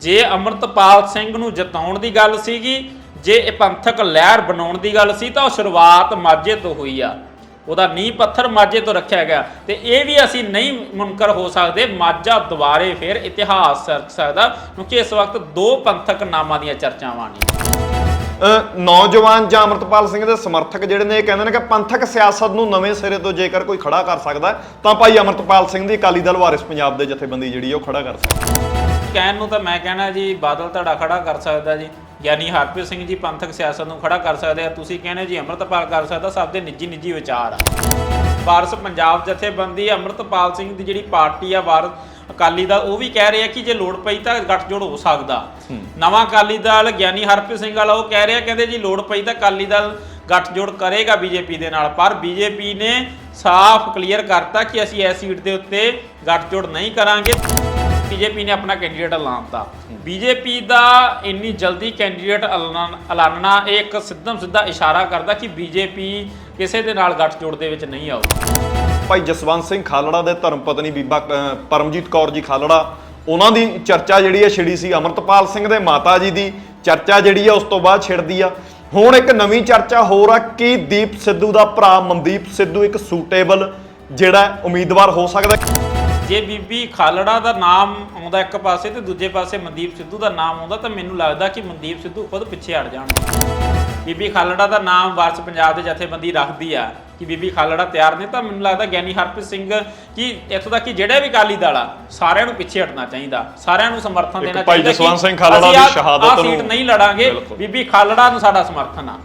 ਜੇ ਅਮਰਤਪਾਲ ਸਿੰਘ ਨੂੰ ਜਿਤਾਉਣ ਦੀ ਗੱਲ ਸੀਗੀ, ਜੇ ਇਹ ਪੰਥਕ ਲਹਿਰ ਬਣਾਉਣ ਦੀ ਗੱਲ ਸੀ, ਤਾਂ ਉਹ ਸ਼ੁਰੂਆਤ ਮਾਝੇ ਤੋਂ ਹੋਈ ਆ। ਉਹਦਾ ਨੀਂਹ ਪੱਥਰ ਮਾਝੇ ਤੋਂ ਰੱਖਿਆ ਗਿਆ। ਤੇ ਇਹ ਵੀ ਅਸੀਂ ਨਹੀਂ ਮੁਨਕਰ ਹੋ ਸਕਦੇ, ਮਾਝਾ ਦੁਬਾਰੇ ਫਿਰ ਇਤਿਹਾਸ ਰਚ ਸਕਦਾ, ਕਿਉਂਕਿ ਇਸ ਵਕਤ ਦੋ ਪੰਥਕ ਨਾਮਾਂ ਦੀਆਂ ਚਰਚਾਵਾਂ ਨੇ। ਨੌਜਵਾਨ ਜਾਂ ਅਮਰਤਪਾਲ ਸਿੰਘ ਦੇ ਸਮਰਥਕ ਜਿਹੜੇ ਨੇ, ਇਹ ਕਹਿੰਦੇ ਨੇ ਕਿ ਪੰਥਕ ਸਿਆਸਤ ਨੂੰ ਨਵੇਂ ਸਿਰੇ ਤੋਂ ਜੇਕਰ ਕੋਈ ਖੜਾ ਕਰ ਸਕਦਾ ਤਾਂ ਭਾਈ ਅਮਰਤਪਾਲ ਸਿੰਘ ਦੀ ਅਕਾਲੀ ਦਲ ਵਾਰਿਸ ਪੰਜਾਬ ਦੇ ਜਥੇਬੰਦੀ ਜਿਹੜੀ ਉਹ ਖੜਾ ਕਰ ਸਕਦਾ ਕਹਿਣ ਨੂੰ ਤਾਂ ਮੈਂ ਕਹਿਣਾ ਜੀ, ਬਾਦਲ ਧੜਾ ਖੜਾ ਕਰ ਸਕਦਾ ਜੀ। ਗਿਆਨੀ ਹਰਪ੍ਰੀਤ ਸਿੰਘ ਜੀ ਪੰਥਕ ਸਿਆਸਤ ਨੂੰ ਖੜਾ ਕਰ ਸਕਦੇ ਆ। ਤੁਸੀਂ ਕਹਿੰਦੇ ਜੀ ਅੰਮ੍ਰਿਤਪਾਲ ਕਰ ਸਕਦਾ, ਸਭ ਦੇ ਨਿੱਜੀ ਨਿੱਜੀ ਵਿਚਾਰ ਆ। ਵਾਰਸ ਪੰਜਾਬ ਜਥੇਬੰਦੀ ਅੰਮ੍ਰਿਤਪਾਲ ਸਿੰਘ ਦੀ ਜਿਹੜੀ ਪਾਰਟੀ ਆ ਵਾਰਸ ਅਕਾਲੀ ਦਾ ਉਹ ਵੀ ਕਹਿ ਰਿਹਾ ਕਿ ਜੇ ਲੋੜ ਪਈ ਤਾਂ ਗੱਠਜੋੜ ਹੋ ਸਕਦਾ। ਨਵਾਂ ਅਕਾਲੀ ਦਲ ਗਿਆਨੀ ਹਰਪ੍ਰੀਤ ਸਿੰਘ ਵਾਲਾ ਉਹ ਕਹਿ ਰਿਹਾ ਕਹਿੰਦੇ ਜੀ ਲੋੜ ਪਈ ਤਾਂ ਅਕਾਲੀ ਦਲ ਗੱਠਜੋੜ ਕਰੇਗਾ ਬੀਜੇਪੀ ਦੇ ਨਾਲ। ਪਰ ਬੀਜੇਪੀ ਨੇ ਸਾਫ਼ ਕਲੀਅਰ ਕਰਤਾ ਕਿ ਅਸੀਂ ਇਸ ਸੀਟ ਦੇ ਉੱਤੇ ਗੱਠਜੋੜ ਨਹੀਂ ਕਰਾਂਗੇ। ਬੀਜੇਪੀ ਨੇ ਆਪਣਾ ਕੈਂਡੀਡੇਟ ਐਲਾਨਤਾ ਬੀਜੇਪੀ ਦਾ ਇੰਨੀ ਜਲਦੀ ਕੈਂਡੀਡੇਟ ਐਲਾਨ- ਐਲਾਨਣਾ ਇਹ ਇੱਕ ਸਿੱਧਮ ਸਿੱਧਾ ਇਸ਼ਾਰਾ ਕਰਦਾ ਕਿ ਬੀਜੇਪੀ ਕਿਸੇ ਦੇ ਨਾਲ ਗੱਠਜੋੜ ਦੇ ਵਿੱਚ ਨਹੀਂ ਆਊਗੀ। ਭਾਈ ਜਸਵੰਤ ਸਿੰਘ ਖਾਲੜਾ ਦੇ ਧਰਮ ਪਤਨੀ ਬੀਬਾ ਪਰਮਜੀਤ ਕੌਰ ਜੀ ਖਾਲੜਾ, ਉਹਨਾਂ ਦੀ ਚਰਚਾ ਜਿਹੜੀ ਹੈ ਛਿੜੀ ਸੀ ਅਮਰਤਪਾਲ ਸਿੰਘ ਦੇ ਮਾਤਾ ਜੀ ਦੀ ਚਰਚਾ ਜਿਹੜੀ ਹੈ ਉਸ ਤੋਂ ਬਾਅਦ ਛਿੜਦੀ ਆ। ਹੁਣ ਇੱਕ ਨਵੀਂ ਚਰਚਾ ਹੋਰ ਆ, ਕਿ ਦੀਪ ਸਿੱਧੂ ਦਾ ਭਰਾ ਮਨਦੀਪ ਸਿੱਧੂ ਇੱਕ ਸੂਟੇਬਲ ਜਿਹੜਾ ਉਮੀਦਵਾਰ ਹੋ ਸਕਦਾ ਜੇ ਬੀਬੀ ਖਾਲੜਾ ਦਾ ਨਾਮ ਆਉਂਦਾ ਇੱਕ ਪਾਸੇ ਤੇ ਦੂਜੇ ਪਾਸੇ ਮਨਦੀਪ ਸਿੱਧੂ ਦਾ ਨਾਮ ਆਉਂਦਾ ਤਾਂ ਮੈਨੂੰ ਲੱਗਦਾ ਕਿ ਮਨਦੀਪ ਸਿੱਧੂ ਖੁਦ ਪਿੱਛੇ ਹਟ ਜਾਣਗੇ। ਬੀਬੀ ਖਾਲੜਾ ਦਾ ਨਾਮ ਵਾਰਸ ਪੰਜਾਬ ਦੇ ਜਥੇਬੰਦੀ ਰੱਖਦੀ ਆ ਕਿ ਬੀਬੀ ਖਾਲੜਾ ਤਿਆਰ ਨੇ ਤਾਂ ਮੈਨੂੰ ਲੱਗਦਾ ਗਿਆਨੀ ਹਰਪ੍ਰੀਤ ਸਿੰਘ ਕਿ ਇੱਥੋਂ ਤੱਕ ਕਿ ਜਿਹੜੇ ਵੀ ਅਕਾਲੀ ਦਲ ਆ ਸਾਰਿਆਂ ਨੂੰ ਪਿੱਛੇ ਹਟਣਾ ਚਾਹੀਦਾ ਸਾਰਿਆਂ ਨੂੰ ਸਮਰਥਨ ਦੇਣਾ ਭਾਈ ਚਾਹੀਦਾ ਜਸਵੰਤ ਕਿ ਸਿੰਘ ਖਾਲੜਾ ਅਸੀਂ ਦੀ ਸ਼ਹਾਦਤ ਆਹ ਸੀਟ ਨੂੰ- ਨਹੀਂ ਲੜਾਂਗੇ। ਬੀਬੀ ਖਾਲੜਾ ਨੂੰ ਸਾਡਾ ਸਮਰਥਨ ਆ।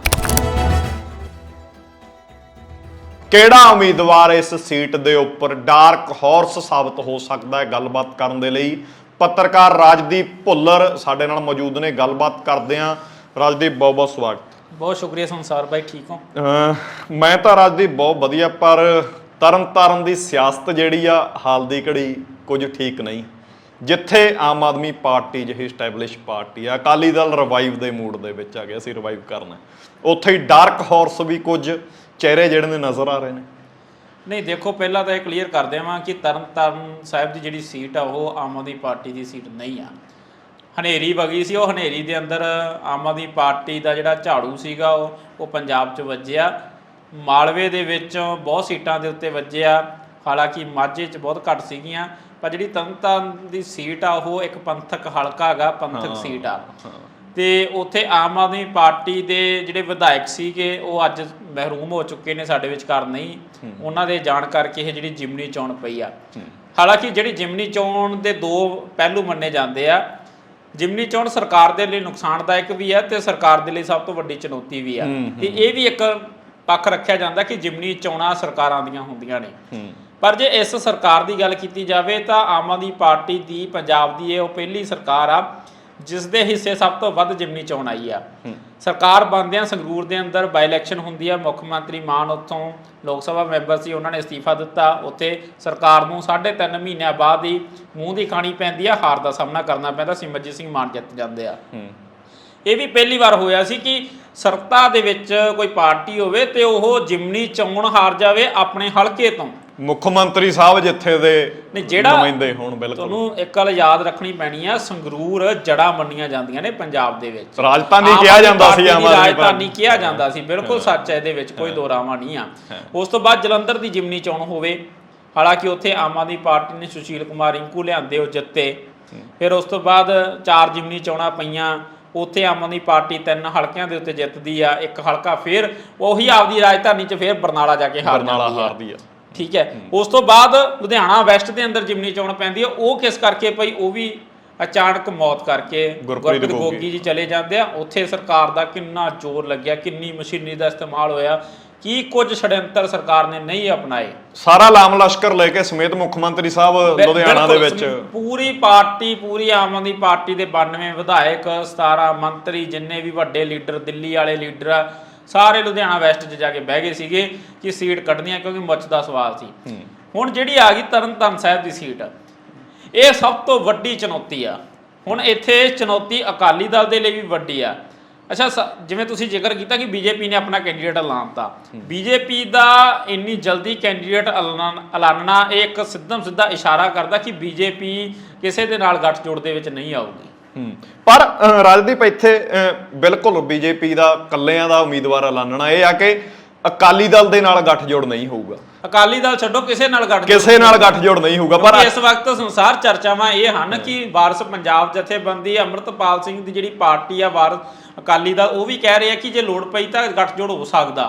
ਕਿਹੜਾ ਉਮੀਦਵਾਰ ਇਸ ਸੀਟ ਦੇ ਉੱਪਰ ਡਾਰਕ ਹਾਰਸ ਸਾਬਤ ਹੋ ਸਕਦਾ ਹੈ? ਗੱਲਬਾਤ ਕਰਨ ਦੇ ਲਈ ਪੱਤਰਕਾਰ ਰਾਜਦੀਪ ਭੁੱਲਰ ਸਾਡੇ ਨਾਲ ਮੌਜੂਦ ਨੇ। ਗੱਲਬਾਤ ਕਰਦੇ ਹਾਂ। ਰਾਜਦੀਪ ਬਹੁਤ ਬਹੁਤ ਸਵਾਗਤ। ਬਹੁਤ ਸ਼ੁਕਰੀਆ ਸੰਸਾਰ ਭਾਈ ਠੀਕ ਹੋ? ਮੈਂ ਤਾਂ ਰਾਜਦੀਪ ਬਹੁਤ ਵਧੀਆ ਪਰ ਤਰਨ ਤਾਰਨ ਦੀ ਸਿਆਸਤ ਜਿਹੜੀ ਆ ਹਾਲ ਦੀ ਘੜੀ ਕੁਝ ਠੀਕ ਨਹੀਂ। ਜਿੱਥੇ ਆਮ ਆਦਮੀ ਪਾਰਟੀ ਜਿਹੀ ਸਟੈਬਲਿਸ਼ ਪਾਰਟੀ ਆ ਅਕਾਲੀ ਦਲ ਰਿਵਾਈਵ ਦੇ ਮੂਡ ਦੇ ਵਿੱਚ ਆ ਗਿਆ ਅਸੀਂ ਰਿਵਾਈਵ ਕਰਨਾ। ਉੱਥੇ ਹੀ ਡਾਰਕ ਹਾਰਸ ਵੀ ਕੁਝ ਚਿਹਰੇ ਜਿਹੜੇ ਨੇ ਨਜ਼ਰ ਆ ਰਹੇ ਨੇ। ਨਹੀਂ ਦੇਖੋ ਪਹਿਲਾਂ ਤਾਂ ਇਹ ਕਲੀਅਰ ਕਰ ਦੇਵਾਂ ਕਿ ਤਰਨਤਾਰਨ ਸਾਹਿਬ ਦੀ ਜਿਹੜੀ ਸੀਟ ਆ ਉਹ ਆਮ ਆਦਮੀ ਪਾਰਟੀ ਦੀ ਸੀਟ ਨਹੀਂ ਆ। ਹਨੇਰੀ ਵਗੀ ਸੀ ਉਹ ਹਨੇਰੀ ਦੇ ਅੰਦਰ ਆਮ ਆਦਮੀ ਪਾਰਟੀ ਦਾ ਜਿਹੜਾ ਝਾੜੂ ਸੀਗਾ ਉਹ ਉਹ ਪੰਜਾਬ 'ਚ ਵੱਜਿਆ। ਮਾਲਵੇ ਦੇ ਵਿੱਚ ਬਹੁਤ ਸੀਟਾਂ ਦੇ ਉੱਤੇ ਵੱਜਿਆ। ਹਾਲਾਂਕਿ ਮਾਝੇ 'ਚ ਬਹੁਤ ਘੱਟ ਸੀਗੀਆਂ ਪਰ ਜਿਹੜੀ ਤਰਨਤਾਰਨ ਦੀ ਸੀਟ ਆ ਉਹ ਇੱਕ ਪੰਥਕ ਹਲਕਾ ਹੈਗਾ ਪੰਥਕ ਸੀਟ ਆ। ਤੇ ਉੱਥੇ ਆਮ ਆਦਮੀ ਪਾਰਟੀ ਦੇ ਜਿਹੜੇ ਵਿਧਾਇਕ ਸੀਗੇ ਉਹ ਅੱਜ ਮਹਿਰੂਮ ਹੋ ਚੁੱਕੇ ਨੇ ਸਾਡੇ ਵਿਚਕਾਰ ਨਹੀਂ। ਉਹਨਾਂ ਦੇ ਜਾਣ ਕਰਕੇ ਇਹ ਜਿਹੜੀ ਜਿਮਨੀ ਚੋਣ ਪਈ ਆ। ਹਾਲਾਂਕਿ ਜਿਹੜੀ ਜਿਮਨੀ ਚੋਣ ਦੇ ਦੋ ਪਹਿਲੂ ਮੰਨੇ ਜਾਂਦੇ ਆ। ਜਿਮਨੀ ਚੋਣ ਸਰਕਾਰ ਦੇ ਲਈ ਨੁਕਸਾਨਦਾਇਕ ਵੀ ਹੈ ਤੇ ਸਰਕਾਰ ਦੇ ਲਈ ਸਭ ਤੋਂ ਵੱਡੀ ਚੁਣੌਤੀ ਵੀ ਆ ਤੇ ਇਹ ਵੀ ਇੱਕ ਪੱਖ ਰੱਖਿਆ ਜਾਂਦਾ ਕਿ ਜਿਮਨੀ ਚੋਣਾਂ ਸਰਕਾਰਾਂ ਦੀਆਂ ਹੁੰਦੀਆਂ ਨੇ। ਪਰ ਜੇ ਇਸ ਸਰਕਾਰ ਦੀ ਗੱਲ ਕੀਤੀ ਜਾਵੇ ਤਾਂ ਆਮ ਆਦਮੀ ਪਾਰਟੀ ਦੀ ਪੰਜਾਬ ਦੀ ਇਹ ਉਹ ਪਹਿਲੀ ਸਰਕਾਰ ਆ ਜਿਸ ਦੇ ਹਿੱਸੇ ਸਭ ਤੋਂ ਵੱਧ ਜਿਮਨੀ ਚੋਣ ਆਈ ਆ। ਸਰਕਾਰ ਬਣਦਿਆਂ ਸੰਗਰੂਰ ਦੇ ਅੰਦਰ ਬਾਈ ਇਲੈਕਸ਼ਨ ਹੁੰਦੀ ਆ ਮੁੱਖ ਮੰਤਰੀ ਮਾਨ ਉੱਥੋਂ ਲੋਕ ਸਭਾ ਮੈਂਬਰ ਸੀ ਉਹਨਾਂ ਨੇ ਅਸਤੀਫਾ ਦਿੱਤਾ। ਉੱਥੇ ਸਰਕਾਰ ਨੂੰ 3.5 ਮਹੀਨਿਆਂ ਬਾਅਦ ਹੀ ਮੂੰਹ ਦੀ ਖਾਣੀ ਪੈਂਦੀ ਆ ਹਾਰ ਦਾ ਸਾਹਮਣਾ ਕਰਨਾ ਪੈਂਦਾ ਸਿਮਰਜੀਤ ਸਿੰਘ ਮਾਨ ਜਿੱਤ ਜਾਂਦੇ ਆ। ਇਹ ਵੀ ਪਹਿਲੀ ਵਾਰ ਹੋਇਆ ਸੀ ਕਿ ਸਰਤਾ ਦੇ ਵਿੱਚ ਕੋਈ ਪਾਰਟੀ ਹੋਵੇ ਤੇ ਉਹ ਜਿਮਨੀ ਚੋਣ ਹਾਰ ਜਾਵੇ ਆਪਣੇ ਹਲਕੇ ਤੋਂ। ਮੁੱਖ ਮੰਤਰੀ ਸਾਹਿਬ ਜਿੱਥੇ ਦੇ ਨਹੀਂ ਜਿਹੜਾ ਨੁਮਾਇੰਦੇ ਹੋਣ ਬਿਲਕੁਲ। ਤੁਹਾਨੂੰ ਇੱਕ ਗੱਲ ਯਾਦ ਰੱਖਣੀ ਪੈਣੀ ਆ ਸੰਗਰੂਰ ਜੜਾ ਮੰਨੀਆਂ ਜਾਂਦੀਆਂ ਨੇ ਪੰਜਾਬ ਦੇ ਵਿੱਚ। ਰਾਜਧਾਨੀ ਕਿਹਾ ਜਾਂਦਾ ਸੀ ਆਮ ਆਦਮੀ ਰਾਜਧਾਨੀ ਕਿਹਾ ਜਾਂਦਾ ਸੀ ਬਿਲਕੁਲ ਸੱਚ ਹੈ ਇਹਦੇ ਵਿੱਚ ਕੋਈ ਦੋਰਾਵਾ ਨਹੀਂ ਆ। ਉਸ ਤੋਂ ਬਾਅਦ ਜਲੰਧਰ ਦੀ ਜਿਮਨੀ ਚੋਣ ਹੋਵੇ ਹਾਲਾਂਕਿ ਉੱਥੇ ਆਮ ਆਦਮੀ ਪਾਰਟੀ ਨੇ ਸੁਸ਼ੀਲ ਕੁਮਾਰ ਰਿੰਕੂ ਲਿਆਂਦੇ ਉਹ ਜਿੱਤੇ। ਫਿਰ ਉਸ ਤੋਂ ਬਾਅਦ ਚਾਰ ਜਿਮਨੀ ਚੋਣਾਂ ਪਈਆਂ ਉੱਥੇ ਆਮ ਆਦਮੀ ਪਾਰਟੀ ਤਿੰਨ ਹਲਕਿਆਂ ਦੇ ਉੱਤੇ ਜਿੱਤਦੀ ਆ ਇੱਕ ਹਲਕਾ ਫਿਰ ਉਹੀ ਆਪਦੀ ਰਾਜਧਾਨੀ 'ਚ ਫਿਰ ਬਰਨਾਲਾ ਜਾ ਕੇ ਹਾਰ ਬਰਨਾਲਾ ਹਾਰਦੀ ਆ। ਠੀਕ ਹੈ। ਉਸ ਤੋਂ ਬਾਅਦ ਲੁਧਿਆਣਾ ਵੈਸਟ ਦੇ ਅੰਦਰ ਜਿਮਨੀ ਚੋਣ ਪੈਂਦੀ ਹੈ। ਉਹ ਕਿਸ ਕਰਕੇ ਪਈ? ਉਹ ਵੀ ਅਚਾਨਕ ਮੌਤ ਕਰਕੇ ਗੁਰਪ੍ਰੀਤ ਗੋਗੀ। ਜੀ ਚਲੇ ਜਾਂਦੇ ਆ। ਉੱਥੇ ਸਰਕਾਰ ਦਾ ਕਿੰਨਾ ਜ਼ੋਰ ਲੱਗਿਆ ਕਿੰਨੀ ਮਸ਼ੀਨਰੀ ਦਾ ਇਸਤੇਮਾਲ ਹੋਇਆ ਕੀ ਕੁਝ ਛੜਯੰਤਰ ਸਰਕਾਰ ਨੇ ਨਹੀਂ ਅਪਣਾਏ? ਸਾਰਾ ਲਾਮ ਲਸ਼ਕਰ ਲੈ ਕੇ ਸਮੇਤ ਮੁੱਖ ਮੰਤਰੀ ਸਾਹਿਬ ਲੁਧਿਆਣਾ ਦੇ ਵਿੱਚ। ਪੂਰੀ ਪਾਰਟੀ ਪੂਰੀ ਆਮ ਆਦਮੀ ਪਾਰਟੀ ਦੇ 92 ਵਿਧਾਇਕ 17 ਮੰਤਰੀ ਜਿੰਨੇ ਵੀ ਵੱਡੇ ਲੀਡਰ ਦਿੱਲੀ ਵਾਲੇ ਲੀਡਰ ਆ ਸਾਰੇ ਲੁਧਿਆਣਾ ਵੈਸਟ 'ਚ ਜਾ ਕੇ ਬਹਿ ਗਏ ਸੀਗੇ ਕਿ ਸੀਟ ਕੱਢਣੀ ਆ ਕਿਉਂਕਿ ਮੁੱਚ ਦਾ ਸਵਾਲ ਸੀ। ਹੁਣ ਜਿਹੜੀ ਆ ਗਈ ਤਰਨਤਾਰਨ ਸਾਹਿਬ ਦੀ ਸੀਟ ਇਹ ਸਭ ਤੋਂ ਵੱਡੀ ਚੁਣੌਤੀ ਆ। ਹੁਣ ਇੱਥੇ ਚੁਣੌਤੀ ਅਕਾਲੀ ਦਲ ਦੇ ਲਈ ਵੀ ਵੱਡੀ ਆ। ਅੱਛਾ ਜਿਵੇਂ ਤੁਸੀਂ ਜ਼ਿਕਰ ਕੀਤਾ ਕਿ ਬੀਜੇਪੀ ਨੇ ਆਪਣਾ ਕੈਂਡੀਡੇਟ ਐਲਾਨਤਾ। ਬੀਜੇਪੀ ਦਾ ਇੰਨੀ ਜਲਦੀ ਕੈਂਡੀਡੇਟ ਐਲਾਨ- ਐਲਾਨਣਾ ਇਹ ਇੱਕ ਸਿੱਧਮ ਸਿੱਧਾ ਇਸ਼ਾਰਾ ਕਰਦਾ ਕਿ ਬੀਜੇਪੀ ਕਿਸੇ ਦੇ ਨਾਲ ਗੱਠਜੋੜ ਦੇ ਵਿੱਚ ਨਹੀਂ ਆਊਗੀ। ਪਰ ਰਾਜਦੀਪ ਇੱਥੇ ਬਿਲਕੁਲ ਬੀਜੇਪੀ ਦਾ ਕੱਲਿਆਂ ਦਾ ਉਮੀਦਵਾਰ ਐਲਾਨਣਾ ਇਹ ਆ ਕਿ ਅਕਾਲੀ ਦਲ ਦੇ ਨਾਲ ਗੱਠਜੋੜ ਨਹੀਂ ਹੋਊਗਾ। ਅਕਾਲੀ ਦਲ ਛੱਡੋ ਕਿਸੇ ਨਾਲ ਗੱਠ ਕਿਸੇ ਨਾਲ ਗੱਠਜੋੜ ਨਹੀਂ ਹੋਊਗਾ ਪਰ ਪਰ ਇਸ ਵਕਤ ਸੰਸਾਰ ਚਰਚਾਵਾਂ ਇਹ ਹਨ ਕਿ ਵਾਰਸ ਪੰਜਾਬ ਜਥੇਬੰਦੀ ਅੰਮ੍ਰਿਤਪਾਲ ਸਿੰਘ ਦੀ ਜਿਹੜੀ ਪਾਰਟੀ ਆ ਵਾਰਸ ਅਕਾਲੀ ਦਲ ਉਹ ਵੀ ਕਹਿ ਰਿਹਾ ਕਿ ਜੇ ਲੋੜ ਪਈ ਤਾਂ ਗੱਠਜੋੜ ਹੋ ਸਕਦਾ।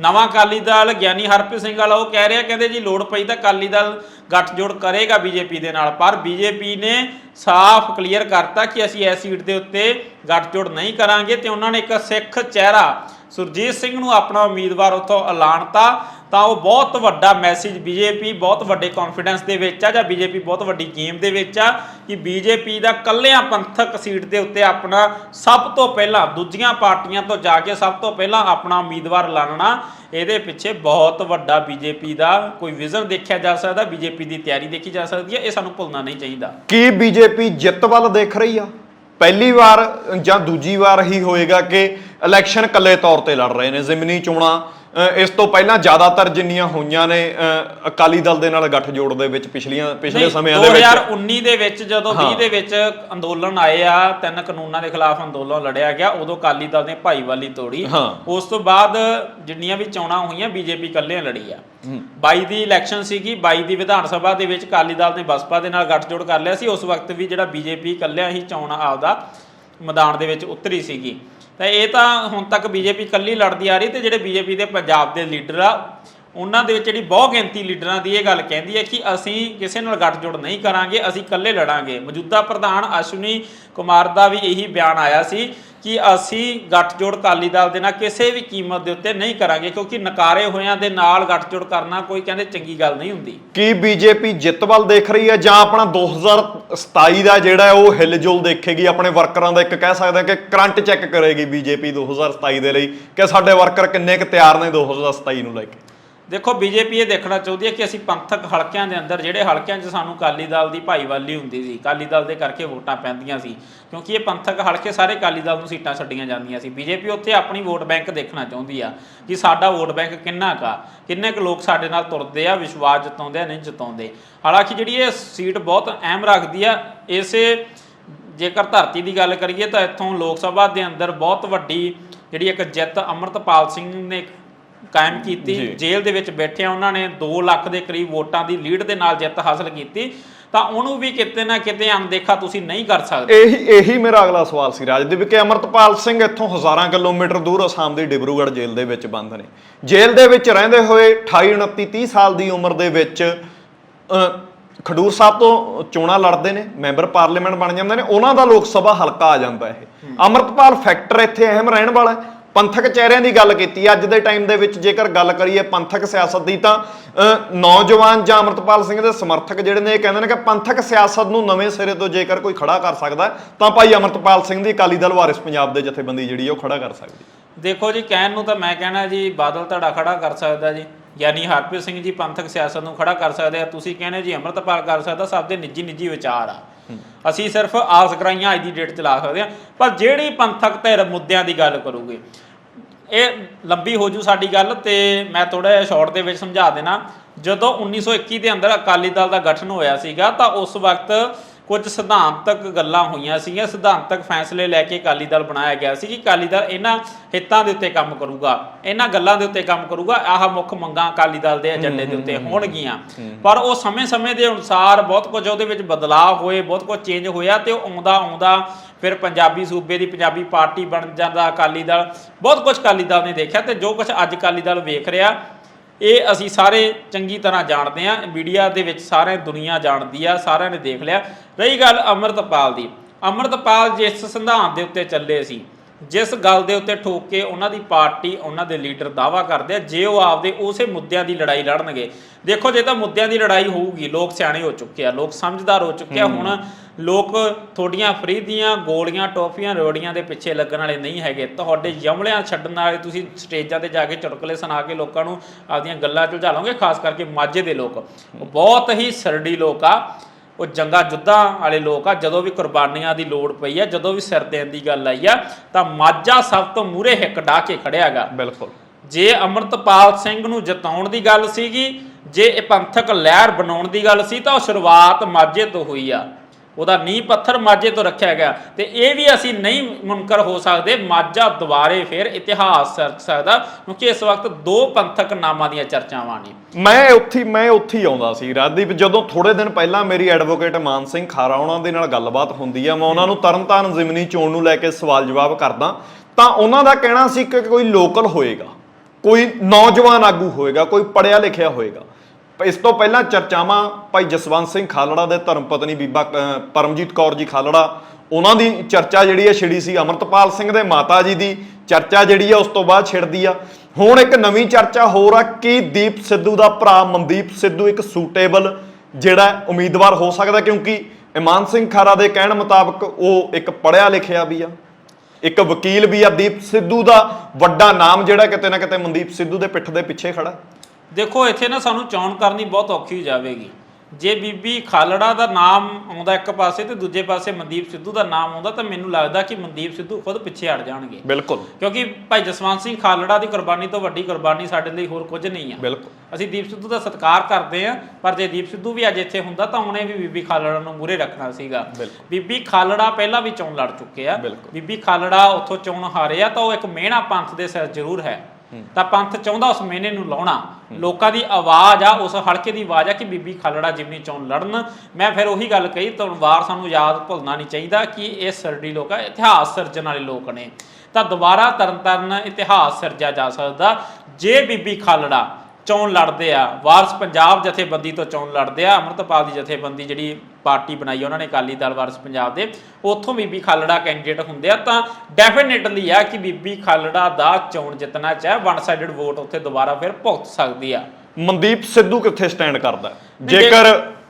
ਨਵਾਂ ਅਕਾਲੀ ਦਲ ਗਿਆਨੀ ਹਰਪ੍ਰੀਤ ਸਿੰਘ ਵਾਲਾ ਉਹ ਕਹਿ ਰਿਹਾ ਕਹਿੰਦੇ ਜੀ ਲੋੜ ਪਈ ਤਾਂ ਅਕਾਲੀ ਦਲ ਗੱਠਜੋੜ ਕਰੇਗਾ ਬੀਜੇਪੀ ਦੇ ਨਾਲ। ਪਰ ਬੀਜੇਪੀ ਨੇ ਸਾਫ਼ ਕਲੀਅਰ ਕਰਤਾ ਕਿ ਅਸੀਂ ਇਸ ਸੀਟ ਦੇ ਉੱਤੇ ਗੱਠਜੋੜ ਨਹੀਂ ਕਰਾਂਗੇ ਤੇ ਉਹਨਾਂ ਨੇ ਇੱਕ ਸਿੱਖ ਚਿਹਰਾ ਸੁਰਜੀਤ ਸਿੰਘ ਨੂੰ ਆਪਣਾ ਉਮੀਦਵਾਰ ਉੱਥੋਂ ਐਲਾਨਤਾ ਤਾਂ ਉਹ ਬਹੁਤ ਵੱਡਾ ਮੈਸੇਜ ਬੀਜੇਪੀ ਬਹੁਤ ਵੱਡੇ ਕੌਨਫੀਡੈਂਸ ਦੇ ਵਿੱਚ ਆ ਜਾਂ ਬੀਜੇਪੀ ਬਹੁਤ ਵੱਡੀ ਗੇਮ ਦੇ ਵਿੱਚ ਆ ਕਿ ਬੀਜੇਪੀ ਦਾ ਕੱਲਿਆਂ ਪੰਥਕ ਸੀਟ ਦੇ ਉੱਤੇ ਆਪਣਾ ਸਭ ਤੋਂ ਪਹਿਲਾਂ ਦੂਜੀਆਂ ਪਾਰਟੀਆਂ ਤੋਂ ਜਾ ਕੇ ਸਭ ਤੋਂ ਪਹਿਲਾਂ ਆਪਣਾ ਉਮੀਦਵਾਰ ਐਲਾਨਣਾ ਇਹਦੇ ਪਿੱਛੇ ਬਹੁਤ ਵੱਡਾ ਬੀਜੇਪੀ ਦਾ ਕੋਈ ਵਿਜ਼ਨ ਦੇਖਿਆ ਜਾ ਸਕਦਾ ਬੀਜੇਪੀ ਦੀ ਤਿਆਰੀ ਦੇਖੀ ਜਾ ਸਕਦੀ ਹੈ, ਇਹ ਸਾਨੂੰ ਭੁੱਲਣਾ ਨਹੀਂ ਚਾਹੀਦਾ। ਕੀ ਬੀਜੇਪੀ ਜਿੱਤ ਵੱਲ ਦੇਖ ਰਹੀ ਆ? ਪਹਿਲੀ ਵਾਰ ਜਾਂ ਦੂਜੀ ਵਾਰ ਹੀ ਹੋਏਗਾ ਕਿ ਇਲੈਕਸ਼ਨ ਇਕੱਲੇ ਤੌਰ ਤੇ ਲੜ ਰਹੇ ਨੇ, ਜ਼ਿਮਨੀ ਚੋਣਾਂ ਇਸ ਤੋਂ ਪਹਿਲਾਂ ਜ਼ਿਆਦਾਤਰ ਜਿੰਨੀਆਂ ਹੋਈਆਂ ਨੇ ਅਕਾਲੀ ਦਲ ਦੇ ਨਾਲ ਗੱਠਜੋੜ ਦੇ ਵਿੱਚ ਪਿਛਲੀਆਂ ਪਿਛਲੇ ਸਮਿਆਂ ਦੇ ਵਿੱਚ। 2019 ਦੇ ਵਿੱਚ ਜਦੋਂ ਹਾਂ। 20 ਦੇ ਵਿੱਚ ਅੰਦੋਲਨ ਆਏ ਆ ਤਿੰਨ ਕਾਨੂੰਨਾਂ ਦੇ ਖਿਲਾਫ ਅੰਦੋਲਨ ਲੜਿਆ ਗਿਆ ਉਦੋਂ ਅਕਾਲੀ ਦਲ ਨੇ ਭਾਈਵਾਲੀ ਤੋੜੀ। ਉਸ ਤੋਂ ਬਾਅਦ ਜਿੰਨੀਆਂ ਵੀ ਚੋਣਾਂ ਹੋਈਆਂ ਬੀਜੇਪੀ ਇਕੱਲੇ ਲੜੀ ਆ। 22 ਦੀ ਇਲੈਕਸ਼ਨ ਸੀਗੀ 22 ਦੀ ਵਿਧਾਨ ਸਭਾ ਦੇ ਵਿੱਚ ਅਕਾਲੀ ਦਲ ਨੇ ਬਸਪਾ ਦੇ ਨਾਲ ਗੱਠਜੋੜ ਕਰ ਲਿਆ ਸੀ। ਉਸ ਵਕਤ ਵੀ ਜਿਹੜਾ ਬੀਜੇਪੀ ਇਕੱਲਿਆਂ ਹੀ ਚੋਣ ਆਪਦਾ ਮੈਦਾਨ ਦੇ ਵਿੱਚ ਉਤਰੀ ਸੀਗੀ। ਤਾਂ ਇਹ ਤਾਂ ਹੁਣ ਤੱਕ ਬੀਜੇਪੀ ਇਕੱਲੀ ਲੜਦੀ ਆ ਰਹੀ ਤੇ ਜਿਹੜੇ ਬੀਜੇਪੀ ਦੇ ਪੰਜਾਬ ਦੇ ਲੀਡਰ ਆ, ਉਹਨਾਂ ਦੇ ਵਿੱਚ ਜਿਹੜੀ ਬਹੁ ਗਿਣਤੀ ਲੀਡਰਾਂ ਦੀ ਇਹ ਗੱਲ ਕਹਿੰਦੀ ਹੈ ਕਿ ਅਸੀਂ ਕਿਸੇ ਨਾਲ ਗੱਠਜੋੜ ਨਹੀਂ ਕਰਾਂਗੇ, ਅਸੀਂ ਇਕੱਲੇ ਲੜਾਂਗੇ। ਮੌਜੂਦਾ ਪ੍ਰਧਾਨ ਅਸ਼ਵਨੀ ਕੁਮਾਰ ਦਾ ਵੀ ਇਹੀ ਬਿਆਨ ਆਇਆ ਸੀ ਕਿ ਅਸੀਂ ਗੱਠਜੋੜ ਅਕਾਲੀ ਦਲ ਦੇ ਨਾਲ ਕਿਸੇ ਵੀ ਕੀਮਤ ਦੇ ਉੱਤੇ ਨਹੀਂ ਕਰਾਂਗੇ, ਕਿਉਂਕਿ ਨਕਾਰੇ ਹੋਇਆਂ ਦੇ ਨਾਲ ਗੱਠਜੋੜ ਕਰਨਾ ਕੋਈ ਕਹਿੰਦੇ ਚੰਗੀ ਗੱਲ ਨਹੀਂ ਹੁੰਦੀ। ਕੀ ਬੀਜੇਪੀ ਜਿੱਤ ਵੱਲ ਦੇਖ ਰਹੀ ਹੈ ਜਾਂ ਆਪਣਾ 2027 ਦਾ ਜਿਹੜਾ ਹੈ ਉਹ ਹਿਲਜੁਲ ਦੇਖੇਗੀ? ਆਪਣੇ ਵਰਕਰਾਂ ਦਾ ਇੱਕ ਕਹਿ ਸਕਦੇ ਕਿ ਕਰੰਟ ਚੈੱਕ ਕਰੇਗੀ ਬੀਜੇਪੀ 2027 ਦੇ ਲਈ। ਕਿ ਸਾਡੇ ਵਰਕਰ ਕਿੰਨੇ ਕੁ ਤਿਆਰ ਨੇ 2027 ਨੂੰ ਲੈ ਕੇ? ਦੇਖੋ, ਬੀਜੇਪੀ ਇਹ ਦੇਖਣਾ ਚਾਹੁੰਦੀ ਹੈ ਕਿ ਅਸੀਂ ਪੰਥਕ ਹਲਕਿਆਂ ਦੇ ਅੰਦਰ, ਜਿਹੜੇ ਹਲਕਿਆਂ 'ਚ ਸਾਨੂੰ ਅਕਾਲੀ ਦਲ ਦੀ ਭਾਈਵਾਲੀ ਹੁੰਦੀ ਸੀ, ਅਕਾਲੀ ਦਲ ਦੇ ਕਰਕੇ ਵੋਟਾਂ ਪੈਂਦੀਆਂ ਸੀ, ਕਿਉਂਕਿ ਇਹ ਪੰਥਕ ਹਲਕੇ ਸਾਰੇ ਅਕਾਲੀ ਦਲ ਨੂੰ ਸੀਟਾਂ ਛੱਡੀਆਂ ਜਾਂਦੀਆਂ ਸੀ। ਬੀਜੇਪੀ ਉੱਥੇ ਆਪਣੀ ਵੋਟ ਬੈਂਕ ਦੇਖਣਾ ਚਾਹੁੰਦੀ ਆ ਕਿ ਸਾਡਾ ਵੋਟ ਬੈਂਕ ਕਿੰਨਾ ਕਾ ਕਿੰਨੇ ਕੁ ਲੋਕ ਸਾਡੇ ਨਾਲ ਤੁਰਦੇ ਆ, ਵਿਸ਼ਵਾਸ ਜਤਾਉਂਦੇ ਆ, ਨਹੀਂ ਜਤਾਉਂਦੇ। ਹਾਲਾਂਕਿ ਜਿਹੜੀ ਇਹ ਸੀਟ ਬਹੁਤ ਅਹਿਮ ਰੱਖਦੀ ਆ, ਇਸੇ ਜੇਕਰ ਧਰਤੀ ਦੀ ਗੱਲ ਕਰੀਏ ਤਾਂ ਇੱਥੋਂ ਲੋਕ ਸਭਾ ਦੇ ਅੰਦਰ ਬਹੁਤ ਵੱਡੀ ਜਿਹੜੀ ਇੱਕ ਜਿੱਤ ਅਮਰਤਪਾਲ ਸਿੰਘ ਨੇ ਕਾਇਮ ਕੀਤੀ। ਜੇਲ੍ਹ ਦੇ ਵਿੱਚ ਬੈਠਿਆਂ ਉਹਨਾਂ ਨੇ 2 ਲੱਖ ਦੇ ਕਰੀਬ ਵੋਟਾਂ ਦੀ ਲੀਡ ਦੇ ਨਾਲ ਜਿੱਤ ਹਾਸਲ ਕੀਤੀ। ਤਾਂ ਉਹਨੂੰ ਵੀ ਕਿਤੇ ਨਾ ਕਿਤੇ ਅਣਦੇਖਾ ਤੁਸੀਂ ਨਹੀਂ ਕਰ ਸਕਦੇ। ਇਹੀ ਇਹੀ ਮੇਰਾ ਅਗਲਾ ਸਵਾਲ ਸੀ ਰਾਜਦੀਪ ਕਿ ਅਮਰਤਪਾਲ ਸਿੰਘ ਇੱਥੋਂ ਹਜ਼ਾਰਾਂ ਕਿਲੋਮੀਟਰ ਦੂਰ ਅਸਾਮ ਦੀ ਡਿਬਰੂਗੜ੍ਹ ਜੇਲ੍ਹ ਦੇ ਵਿੱਚ ਬੰਦ ਨੇ। ਜੇਲ੍ਹ ਦੇ ਵਿੱਚ ਰਹਿੰਦੇ ਹੋਏ 28 29 30 ਸਾਲ ਦੀ ਉਮਰ ਦੇ ਵਿੱਚ ਖਡੂਰ ਸਾਹਿਬ ਤੋਂ ਚੋਣਾਂ ਲੜਦੇ ਨੇ ਮੈਂਬਰ ਪਾਰਲੀਮੈਂਟ ਬਣ ਜਾਂਦੇ ਨੇ ਉਹਨਾਂ ਦਾ ਲੋਕ ਸਭਾ ਹਲਕਾ ਆ ਜਾਂਦਾ ਇਹ। ਅਮਰਤਪਾਲ ਫੈਕਟਰ ਇੱਥੇ ਅਹਿਮ ਰਹਿਣ ਵਾਲਾ ਹੈ। ਪੰਥਕ ਚਿਹਰਿਆਂ ਦੀ ਗੱਲ ਕੀਤੀ। ਅੱਜ ਦੇ ਟਾਈਮ ਦੇ ਵਿੱਚ ਜੇਕਰ ਗੱਲ ਕਰੀਏ ਪੰਥਕ ਸਿਆਸਤ ਦੀ ਤਾਂ ਨੌਜਵਾਨ ਜਾਂ ਅਮਰਤਪਾਲ ਸਿੰਘ ਦੇ ਸਮਰਥਕ ਜਿਹੜੇ ਨੇ ਇਹ ਕਹਿੰਦੇ ਨੇ ਕਿ ਪੰਥਕ ਸਿਆਸਤ ਨੂੰ ਨਵੇਂ ਸਿਰੇ ਤੋਂ ਜੇਕਰ ਕੋਈ ਖੜਾ ਕਰ ਸਕਦਾ ਤਾਂ ਭਾਈ ਅਮਰਤਪਾਲ ਸਿੰਘ ਦੀ ਅਕਾਲੀ ਦਲ ਵਾਰਿਸ ਪੰਜਾਬ ਦੇ ਜਥੇਬੰਦੀ ਜਿਹੜੀ ਉਹ ਖੜਾ ਕਰ ਸਕਦੀ। ਦੇਖੋ ਜੀ ਕਹਿਣ ਨੂੰ ਤਾਂ ਮੈਂ ਕਹਿਣਾ ਜੀ ਬਾਦਲ ਧੜਾ ਖੜਾ ਕਰ ਸਕਦਾ ਜੀ। ਯਾਨੀ ਹਰਪ੍ਰੀਤ ਸਿੰਘ ਜੀ ਪੰਥਕ ਸਿਆਸਤ ਨੂੰ ਖੜਾ ਕਰ ਸਕਦੇ ਆ। ਤੁਸੀਂ ਕਹਿੰਦੇ ਜੀ ਅੰਮ੍ਰਿਤਪਾਲ ਕਰ ਸਕਦਾ ਸਭ ਦੇ ਨਿੱਜੀ ਨਿੱਜੀ ਵਿਚਾਰ ਆ। ਅਸੀਂ ਸਿਰਫ ਆਸ ਕਰਾਈਆਂ ਅੱਜ ਦੀ ਡੇਟ ਚ ਲਾ ਸਕਦੇ ਆ। ਪਰ ਜਿਹੜੀ ਪੰਥਕ ਧਿਰ ਮੁੱਦਿਆਂ ਦੀ ਗੱਲ ਕਰੂਗੇ ਇਹ ਲੰਬੀ ਹੋ ਜੂ ਸਾਡੀ ਗੱਲ ਤੇ ਮੈਂ ਥੋੜਾ ਜਿਹਾ ਸ਼ਾਰਟ ਦੇ ਵਿੱਚ ਸਮਝਾ ਦੇਣਾ। ਜਦੋਂ 1921 ਦੇ ਅੰਦਰ ਅਕਾਲੀ ਦਲ ਦਾ ਗਠਨ ਹੋਇਆ ਸੀਗਾ ਤਾਂ ਉਸ ਵਕਤ ਕੁਝ ਸਿਧਾਂਤਕ ਗੱਲਾਂ ਹੋਈਆਂ ਸੀਗੀਆਂ। ਸਿਧਾਂਤਕ ਫੈਸਲੇ ਲੈ ਕੇ ਅਕਾਲੀ ਦਲ ਬਣਾਇਆ ਗਿਆ ਸੀ ਕਿ ਅਕਾਲੀ ਦਲ ਇਹਨਾਂ ਹਿੱਤਾਂ ਦੇ ਉੱਤੇ ਕੰਮ ਕਰੂਗਾ ਇਹਨਾਂ ਗੱਲਾਂ ਦੇ ਉੱਤੇ ਕੰਮ ਕਰੂਗਾ ਆਹ ਮੁੱਖ ਮੰਗਾਂ ਅਕਾਲੀ ਦਲ ਦੇ ਏਜੰਡੇ ਦੇ ਉੱਤੇ ਹੋਣਗੀਆਂ। ਪਰ ਉਹ ਸਮੇਂ-ਸਮੇਂ ਦੇ ਅਨੁਸਾਰ ਬਹੁਤ ਕੁਝ ਉਹਦੇ ਵਿੱਚ ਬਦਲਾਅ ਹੋਏ ਬਹੁਤ ਕੁਝ ਚੇਂਜ ਹੋਇਆ ਤੇ ਉਹ ਆਉਂਦਾ ਆਉਂਦਾ ਫਿਰ ਪੰਜਾਬੀ ਸੂਬੇ ਦੀ ਪੰਜਾਬੀ ਪਾਰਟੀ ਬਣ ਜਾਂਦਾ ਅਕਾਲੀ ਦਲ। ਬਹੁਤ ਕੁਝ ਅਕਾਲੀ ਦਲ ਨੇ ਦੇਖਿਆ ਤੇ ਜੋ ਕੁਝ ਅੱਜ ਅਕਾਲੀ ਦਲ ਵੇਖ ਰਿਹਾ ਇਹ ਅਸੀਂ ਸਾਰੇ ਚੰਗੀ ਤਰ੍ਹਾਂ ਜਾਣਦੇ ਆ ਮੀਡੀਆ ਦੇ ਵਿੱਚ ਸਾਰੇ ਦੁਨੀਆ ਜਾਣਦੀ ਆ ਸਾਰਿਆਂ ਨੇ ਦੇਖ ਲਿਆ। ਰਹੀ ਗੱਲ ਅਮਰਤਪਾਲ ਦੀ। ਅਮਰਤਪਾਲ ਜਿਸ ਸਿਧਾਂਤ ਦੇ ਉੱਤੇ ਚੱਲੇ ਸੀ ਜਿਸ ਗੱਲ ਦੇ ਉੱਤੇ ਠੋਕ ਕੇ ਉਹਨਾਂ ਦੀ ਪਾਰਟੀ ਉਹਨਾਂ ਦੇ ਲੀਡਰ ਦਾਵਾ ਕਰਦੇ ਆ ਜੇ ਉਹ ਆਪਦੇ ਉਸੇ ਮੁੱਦਿਆਂ ਦੀ ਲੜਾਈ ਲੜਨਗੇ। ਦੇਖੋ ਜੇ ਤਾਂ ਮੁੱਦਿਆਂ ਦੀ ਲੜਾਈ ਹੋਊਗੀ ਲੋਕ ਸਿਆਣੇ ਹੋ ਚੁੱਕੇ ਆ ਲੋਕ ਸਮਝਦਾਰ ਹੋ ਚੁੱਕੇ ਆ ਹੁਣ ਲੋਕ ਤੁਹਾਡੀਆਂ ਫਰੀ ਦੀਆਂ ਗੋਲੀਆਂ ਟੋਫੀਆਂ ਰੋੜੀਆਂ ਦੇ ਪਿੱਛੇ ਲੱਗਣ ਵਾਲੇ ਨਹੀਂ ਹੈਗੇ। ਤੁਹਾਡੇ ਯਮਲਿਆਂ ਛੱਡਣ ਵਾਲੇ ਤੁਸੀਂ ਸਟੇਜਾਂ ਤੇ ਜਾ ਕੇ ਚੁਟਕਲੇ ਸੁਣਾ ਕੇ ਲੋਕਾਂ ਨੂੰ ਆਪਦੀਆਂ ਗੱਲਾਂ ਝੁਲਝਾ ਲਓਗੇ ਖਾਸ ਕਰਕੇ ਮਾਝੇ ਦੇ ਲੋਕ। ਉਹ ਬਹੁਤ ਹੀ ਸਰੜੀ ਲੋਕ ਆ। ਉਹ ਜੰਗਾ ਜੁੱਧਾਂ ਵਾਲੇ ਲੋਕ ਆ। ਜਦੋਂ ਵੀ ਕੁਰਬਾਨੀਆਂ ਦੀ ਲੋੜ ਪਈ ਆ ਜਦੋਂ ਵੀ ਸਿਰ ਦੇਣ ਦੀ ਗੱਲ ਆਈ ਆ ਤਾਂ ਮਾਝਾ ਸਭ ਤੋਂ ਮੂਰੇ ਹਿੱਕ ਡਾ ਕੇ ਖੜਿਆਗਾ ਬਿਲਕੁਲ। ਜੇ ਅਮਰਤਪਾਲ ਸਿੰਘ ਨੂੰ ਜਿਤਾਉਣ ਦੀ ਗੱਲ ਸੀਗੀ ਜੇ ਇਹ ਪੰਥਕ ਲਹਿਰ ਬਣਾਉਣ ਦੀ ਗੱਲ ਸੀ ਤਾਂ ਉਹ ਸ਼ੁਰੂਆਤ ਮਾਝੇ ਤੋਂ ਹੋਈ ਆ। ਉਹਦਾ ਨੀਂਹ ਪੱਥਰ ਮਾਝੇ ਤੋਂ ਰੱਖਿਆ ਗਿਆ ਤੇ ਇਹ ਵੀ ਅਸੀਂ ਨਹੀਂ ਮੁਨਕਰ ਹੋ ਸਕਦੇ, ਮਾਝਾ ਦੁਬਾਰੇ ਫਿਰ ਇਤਿਹਾਸ ਸਰਚ ਸਕਦਾ, ਕਿਉਂਕਿ ਇਸ ਵਕਤ ਦੋ ਪੰਥਕ ਨਾਮਾਂ ਦੀਆਂ ਚਰਚਾਵਾਂ ਨੇ। ਮੈਂ ਉੱਥੇ ਮੈਂ ਉੱਥੇ ਹੀ ਆਉਂਦਾ ਸੀ, ਰਾਜਦੀਪ, ਜਦੋਂ ਥੋੜੇ ਦਿਨ ਪਹਿਲਾਂ ਮੇਰੀ ਐਡਵੋਕੇਟ ਮਾਨ ਸਿੰਘ ਖਾਰਾ ਉਹਨਾਂ ਦੇ ਨਾਲ ਗੱਲਬਾਤ ਹੁੰਦੀ ਆ, ਮੈਂ ਉਹਨਾਂ ਨੂੰ ਤਰਨਤਾਰਨ ਜ਼ਿਮਨੀ ਚੋਣ ਨੂੰ ਲੈ ਕੇ ਸਵਾਲ ਜਵਾਬ ਕਰਦਾ, ਤਾਂ ਉਹਨਾਂ ਦਾ ਕਹਿਣਾ ਸੀ ਕਿ ਕੋਈ ਲੋਕਲ ਹੋਏਗਾ, ਕੋਈ ਨੌਜਵਾਨ ਆਗੂ ਹੋਏਗਾ, ਕੋਈ ਪੜਿਆ ਲਿਖਿਆ ਹੋਏਗਾ ਇਸ ਤੋਂ ਪਹਿਲਾਂ ਚਰਚਾਵਾਂ ਭਾਈ ਜਸਵੰਤ ਸਿੰਘ ਖਾਲੜਾ ਦੇ ਧਰਮ ਪਤਨੀ ਬੀਬਾ ਪਰਮਜੀਤ ਕੌਰ ਜੀ ਖਾਲੜਾ, ਉਹਨਾਂ ਦੀ ਚਰਚਾ ਜਿਹੜੀ ਹੈ ਛਿੜੀ ਸੀ ਅਮਰਤਪਾਲ ਸਿੰਘ ਦੇ ਮਾਤਾ ਜੀ ਦੀ ਚਰਚਾ ਜਿਹੜੀ ਆ ਉਸ ਤੋਂ ਬਾਅਦ ਛਿੜਦੀ ਆ। ਹੁਣ ਇੱਕ ਨਵੀਂ ਚਰਚਾ ਹੋਰ ਆ, ਕਿ ਦੀਪ ਸਿੱਧੂ ਦਾ ਭਰਾ ਮਨਦੀਪ ਸਿੱਧੂ ਇੱਕ ਸੂਟੇਬਲ ਜਿਹੜਾ ਉਮੀਦਵਾਰ ਹੋ ਸਕਦਾ? ਕਿਉਂਕਿ ਇਮਾਨ ਸਿੰਘ ਖਾਰਾ ਦੇ ਕਹਿਣ ਮੁਤਾਬਕ ਉਹ ਇੱਕ ਪੜਿਆ ਲਿਖਿਆ ਵੀ ਆ। ਇੱਕ ਵਕੀਲ ਵੀ ਆ। ਦੀਪ ਸਿੱਧੂ ਦਾ ਵੱਡਾ ਨਾਮ ਜਿਹੜਾ ਕਿਤੇ ਨਾ ਕਿਤੇ ਮਨਦੀਪ ਸਿੱਧੂ ਦੇ ਪਿੱਠ ਦੇ ਪਿੱਛੇ ਖੜਾ। ਦੇਖੋ ਇੱਥੇ ਨਾ ਸਾਨੂੰ ਚੋਣ ਕਰਨੀ ਬਹੁਤ ਔਖੀ ਹੋ ਜਾਵੇਗੀ। ਜੇ ਬੀਬੀ ਖਾਲੜਾ ਦਾ ਨਾਮ ਆਉਂਦਾ ਇੱਕ ਪਾਸੇ ਤੇ ਦੂਜੇ ਪਾਸੇ ਮਨਦੀਪ ਸਿੱਧੂ ਦਾ ਨਾਮ ਆਉਂਦਾ ਤਾਂ ਮੈਨੂੰ ਲੱਗਦਾ ਕਿ ਮਨਦੀਪ ਸਿੱਧੂ ਖੁਦ ਪਿੱਛੇ ਹਟ ਜਾਣਗੇ। ਬਿਲਕੁਲ। ਕਿਉਂਕਿ ਭਾਈ ਜਸਵੰਤ ਸਿੰਘ ਖਾਲੜਾ ਦੀ ਕੁਰਬਾਨੀ ਤੋਂ ਵੱਡੀ ਕੁਰਬਾਨੀ ਸਾਡੇ ਲਈ ਹੋਰ ਕੁਝ ਨਹੀਂ ਆ। ਬਿਲਕੁਲ। ਅਸੀਂ ਦੀਪ ਸਿੱਧੂ ਦਾ ਸਤਿਕਾਰ ਕਰਦੇ ਆ ਪਰ ਜੇ ਦੀਪ ਸਿੱਧੂ ਵੀ ਅੱਜ ਇੱਥੇ ਹੁੰਦਾ ਤਾਂ ਉਹਨੇ ਵੀ ਬੀਬੀ ਖਾਲੜਾ ਨੂੰ ਮੂਰੇ ਰੱਖਣਾ ਸੀਗਾ। ਬੀਬੀ ਖਾਲੜਾ ਪਹਿਲਾਂ ਵੀ ਚੋਣ ਲੜ ਚੁੱਕੇ ਆ। ਬੀਬੀ ਖਾਲੜਾ ਉੱਥੋਂ ਚੋਣ ਹਾਰੇ ਆ ਤਾਂ ਉਹ ਇੱਕ ਮਿਹਣਾ ਪੰਥ ਦੇ ਸਿਰ ਜ਼ਰੂਰ ਹੈ। ਤਾਂ ਪੰਥ ਚਾਹੁੰਦਾ ਉਸ ਮਿਹਨੇ ਨੂੰ ਲਾਉਣਾ। ਲੋਕਾਂ ਦੀ ਆਵਾਜ਼ ਆ, ਉਸ ਹਲਕੇ ਦੀ ਆਵਾਜ਼ ਆ ਕਿ ਬੀਬੀ ਖਾਲੜਾ ਜਿਮਨੀ ਚੋਣ ਲੜਨ। ਮੈਂ ਫਿਰ ਉਹੀ ਗੱਲ ਕਹੀ ਤਾਂ ਸਾਨੂੰ ਯਾਦ ਭੁੱਲਣਾ ਨਹੀਂ ਚਾਹੀਦਾ ਕਿ ਇਹ ਸਰਡੀ ਲੋਕ ਆ, ਇਤਿਹਾਸ ਸਿਰਜਣ ਵਾਲੇ ਲੋਕ ਨੇ। ਤਾਂ ਦੁਬਾਰਾ ਤਰਨਤਾਰਨ ਇਤਿਹਾਸ ਸਿਰਜਿਆ ਜਾ ਸਕਦਾ। ਜੇ ਬੀਬੀ ਖਾਲੜਾ ਚੋਣ ਲੜਦੇ ਆ। ਵਾਰਸ ਪੰਜਾਬ ਜਥੇਬੰਦੀ ਤੋਂ ਚੋਣ ਲੜਦੇ ਆ। ਅਮਰਤਪਾਲ ਦੀ ਜਥੇਬੰਦੀ ਜਿਹੜੀ ਪਾਰਟੀ ਬਣਾਈ ਉਹਨਾਂ ਨੇ ਅਕਾਲੀ ਦਲ ਵਾਰਸ ਪੰਜਾਬ ਦੇ। ਉੱਥੋਂ ਬੀਬੀ ਖਾਲੜਾ ਕੈਂਡੀਡੇਟ ਹੁੰਦੇ ਆ। ਤਾਂ ਡੈਫੀਨਿਟਲੀ ਆ ਕਿ ਬੀਬੀ ਖਾਲੜਾ ਦਾ ਚੋਣ ਜਿੱਤਣਾ ਚਾਹੇ ਵਨ ਸਾਈਡਡ ਵੋਟ ਉੱਥੇ ਦੁਬਾਰਾ ਫਿਰ ਭੁਗਤ ਸਕਦੀ ਆ। ਮਨਦੀਪ ਸਿੱਧੂ ਕਿੱਥੇ ਸਟੈਂਡ ਕਰਦਾ? ਜੇਕਰ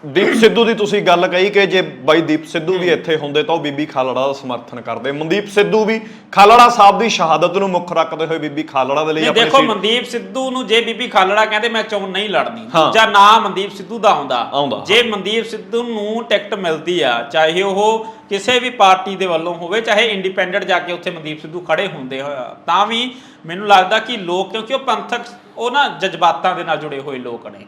ਦੀਪ ਸਿੱਧੂ ਦੀ ਤੁਸੀਂ ਗੱਲ ਕਹੀ ਕਿ ਜੇ ਬਾਈ ਦੀਪ ਸਿੱਧੂ ਵੀ ਇੱਥੇ ਹੁੰਦੇ ਤਾਂ ਉਹ ਬੀਬੀ ਖਾਲੜਾ ਦਾ ਸਮਰਥਨ ਕਰਦੇ। ਮਨਦੀਪ ਸਿੱਧੂ ਵੀ ਖਾਲੜਾ ਸਾਹਿਬ ਦੀ ਸ਼ਹਾਦਤ ਨੂੰ ਮੁੱਖ ਰੱਖਦੇ ਹੋਏ ਬੀਬੀ ਖਾਲੜਾ ਦੇ ਲਈ ਨਹੀਂ ਆਪਣੀ ਦੇਖੋ ਸੀਟ ਮਨਦੀਪ ਸਿੱਧੂ ਨੂੰ ਜੇ ਬੀਬੀ ਖਾਲੜਾ ਕਹਿੰਦੇ ਮੈਂ ਚੋਣ ਨਹੀਂ ਲੜਨੀ। ਹਾਂ। ਜਾਂ ਨਾ ਮਨਦੀਪ ਸਿੱਧੂ ਦਾ ਆਉਂਦਾ। ਆਉਂਦਾ। ਜੇ ਮਨਦੀਪ ਸਿੱਧੂ ਨੂੰ ਟਿਕਟ ਮਿਲਦੀ ਆ ਚਾਹੇ ਉਹ ਕਿਸੇ ਵੀ ਪਾਰਟੀ ਦੇ ਵੱਲੋਂ ਹੋਵੇ ਚਾਹੇ ਇੰਡੀਪੈਂਡੈਂਟ ਜਾ ਕੇ ਉੱਥੇ ਮਨਦੀਪ ਸਿੱਧੂ ਖੜੇ ਹੁੰਦੇ ਹੋਇਆ ਤਾਂ ਵੀ ਮੈਨੂੰ ਲੱਗਦਾ ਕਿ ਲੋਕ ਕਿਉਂਕਿ ਉਹ ਪੰਥਕ ਉਹ ਨਾ ਜਜ਼ਬਾਤਾਂ ਦੇ ਨਾਲ ਜੁੜੇ ਹੋਏ ਲੋਕ ਨੇ।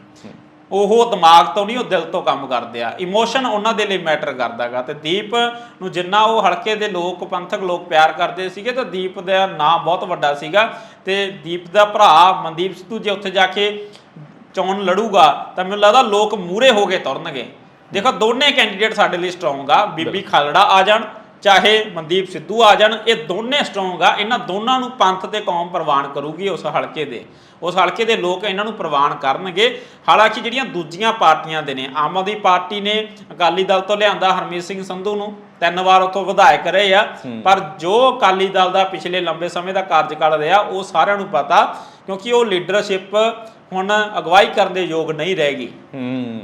ਉਹ ਦਿਮਾਗ ਤੋਂ ਨਹੀਂ ਉਹ ਦਿਲ ਤੋਂ ਕੰਮ ਕਰਦੇ ਆ। ਇਮੋਸ਼ਨ ਉਹਨਾਂ ਦੇ ਲਈ ਮੈਟਰ ਕਰਦਾਗਾ। ਤੇ ਦੀਪ ਨੂੰ ਜਿੰਨਾ ਉਹ ਹਲਕੇ ਦੇ ਲੋਕ ਪੰਥਕ ਲੋਕ ਪਿਆਰ ਕਰਦੇ ਸੀਗੇ ਤਾਂ ਦੀਪ ਦਾ ਨਾਮ ਬਹੁਤ ਵੱਡਾ ਸੀਗਾ। ਤੇ ਦੀਪ ਦਾ ਭਰਾ ਮਨਦੀਪ ਸਿੱਧੂ ਜੇ ਉੱਥੇ ਜਾ ਕੇ ਚੋਣ ਲੜੂਗਾ ਤਾਂ ਮੈਨੂੰ ਲੱਗਦਾ ਲੋਕ ਮੂਰੇ ਹੋ ਕੇ ਤੁਰਨਗੇ। ਦੇਖੋ ਦੋਨੇ ਕੈਂਡੀਡੇਟ ਸਾਡੇ ਲਈ ਸਟਰੋਂਗ ਆ। ਬੀਬੀ ਖਾਲੜਾ ਆ ਜਾਣ ਚਾਹੇ ਮਨਦੀਪ ਸਿੱਧੂ ਆ ਜਾਣ ਇਹ ਦੋਨੇ ਸਟਰੋਂਗ ਆ ਇਹਨਾਂ ਦੋਨਾਂ ਨੂੰ ਪੰਥ ਤੇ ਕੌਮ ਪ੍ਰਵਾਨ ਕਰੂਗੀ ਉਸ ਹਲਕੇ ਦੇ। ਉਸ ਹਲਕੇ ਦੇ ਲੋਕ ਇਹਨਾਂ ਨੂੰ ਪ੍ਰਵਾਨ ਕਰਨਗੇ। ਹਾਲਾਂਕਿ ਜਿਹੜੀਆਂ ਦੂਜੀਆਂ ਪਾਰਟੀਆਂ ਦੇ ਨੇ ਆਮ ਆਦਮੀ ਪਾਰਟੀ ਨੇ ਅਕਾਲੀ ਦਲ ਤੋਂ ਲਿਆਂਦਾ ਹਰਮੀਤ ਸਿੰਘ ਸੰਧੂ ਨੂੰ ਤਿੰਨ ਵਾਰ ਉੱਥੋਂ ਵਿਧਾਇਕ ਰਹੇ ਆ। ਪਰ ਜੋ ਅਕਾਲੀ ਦਲ ਦਾ ਪਿਛਲੇ ਲੰਬੇ ਸਮੇਂ ਦਾ ਕਾਰਜਕਾਲ ਰਿਹਾ ਉਹ ਸਾਰਿਆਂ ਨੂੰ ਪਤਾ ਕਿਉਂਕਿ ਉਹ ਲੀਡਰਸ਼ਿਪ ਹੁਣ ਅਗਵਾਈ ਕਰਨ ਦੇ ਯੋਗ ਨਹੀਂ ਰਹੇਗੀ ਹੂੰ।